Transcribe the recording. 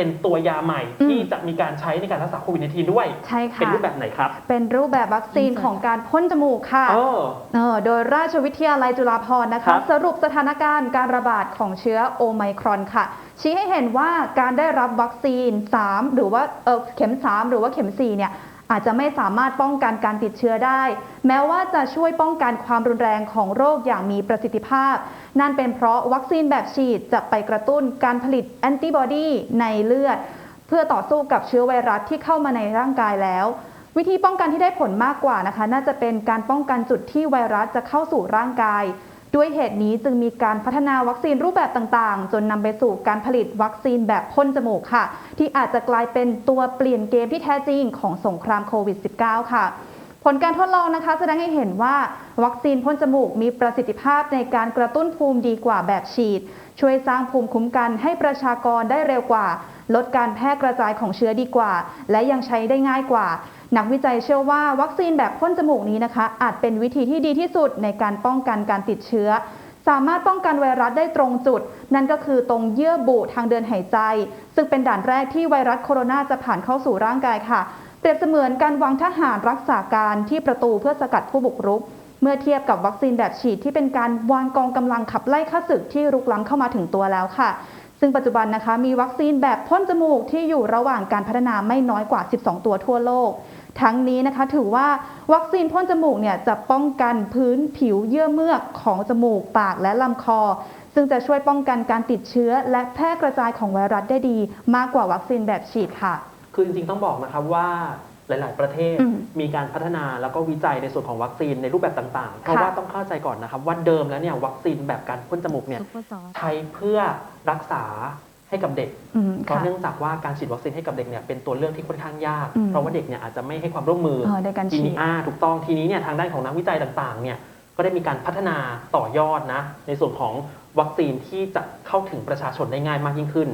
เป็นตัวยาใหม่อืมที่จะมีการใช้ในการรักษาโควิด -19 ด้วย ใช่เป็นค่ะรูปแบบไหนครับ เป็นรูปแบบวัคซีนของการพ่นจมูกค่ะเออเออโดยราชวิทยาลัยจุฬาภรณ์นะครัคะบสรุปสถานการณ์การระบาดของเชื้อโอไมครอนค่ะ ชี้ให้เห็นว่าการได้รับวัคซีน 3 หรือว่าเออเข็ม 3 หรือว่าเข็ม4เนี่ย อาจจะไม่สามารถป้องกันการติดเชื้อได้ แม้ว่าจะช่วยป้องกันความรุนแรงของโรคอย่างมีประสิทธิภาพ นั่นเป็นเพราะวัคซีนแบบฉีดจะไปกระตุ้นการผลิตแอนติบอดีในเลือด เพื่อต่อสู้กับเชื้อไวรัสที่เข้ามาในร่างกายแล้ววิธีป้องกันที่ได้ผลมากกว่านะคะ น่าจะเป็นการป้องกันจุดที่ไวรัสจะเข้าสู่ร่างกาย ด้วยเหตุนี้จึงมีการพัฒนาวัคซีนรูปแบบต่างๆ จนนำไปสู่การผลิตวัคซีนแบบพ่นจมูกค่ะ ที่อาจจะกลายเป็นตัวเปลี่ยนเกมที่แท้จริงของสงครามโควิด -19 ค่ะผลการทดลองนะคะแสดงให้เห็นว่าวัคซีนพ่นจมูกมีประสิทธิภาพในการกระตุ้นภูมิดีกว่าแบบฉีด ช่วยสร้างภูมิคุ้มกันให้ประชากรได้เร็วกว่า ลดการแพร่กระจายของเชื้อดีกว่า และยังใช้ได้ง่ายกว่า นักวิจัยเชื่อว่าวัคซีนแบบพ่นจมูกนี้นะคะ อาจเป็นวิธีที่ดีที่สุดในการป้องกันการติดเชื้อ สามารถป้องกันไวรัสได้ตรงจุด นั่นก็คือตรงเยื่อบุทางเดินหายใจ ซึ่งเป็นด่านแรกที่ไวรัสโคโรนาจะผ่านเข้าสู่ร่างกายค่ะ เปรียบเสมือนการวางทหารรักษาการที่ประตูเพื่อสกัดผู้บุกรุกเมื่อเทียบกับวัคซีนแบบฉีดที่เป็นการวางกองกำลังขับไล่ข้าศึกที่รุกล้ำเข้ามาถึงตัวแล้วค่ะ ซึ่งปัจจุบันนะคะมีวัคซีนแบบพ่นจมูกที่อยู่ระหว่างการพัฒนาไม่น้อยกว่า 12 ตัวทั่วโลก ทั้งนี้นะคะถือว่าวัคซีนพ่นจมูกเนี่ยจะป้องกันพื้นผิวเยื่อเมือกของจมูกปากและลำคอ ซึ่งจะช่วยป้องกันการติดเชื้อ และแพร่กระจายของไวรัสได้ดี มากกว่าวัคซีนแบบฉีดค่ะ คือจริงๆต้องบอกนะครับว่าหลาย ๆ ประเทศอืมมีการพัฒนาแล้วก็วิจัยในส่วนของวัคซีนในรูปแบบต่างๆ เพราะว่าต้องเข้าใจก่อนนะครับว่าเดิมแล้วเนี่ยวัคซีนแบบการพ่นจมูกเนี่ยซุปเปอร์ซอสใช้เพื่อรักษา ให้กับเด็กอืมเพราะค่ะเนื่องจากว่าการฉีดวัคซีนให้กับเด็กเนี่ยเป็นตัวเลือกที่ค่อนข้างยากอืมเพราะว่าเด็กเนี่ยอาจจะไม่ให้ความร่วมมือเออในการทีฉีนี้ดอ่าถูกต้องทีนี้เนี่ยทางด้านของนักวิจัยต่างๆเนี่ยก็ได้มีการพัฒนาต่อยอดนะในส่วนของวัคซีนที่จะเข้าถึงประชาชนได้ง่ายมากยิ่งขึ้น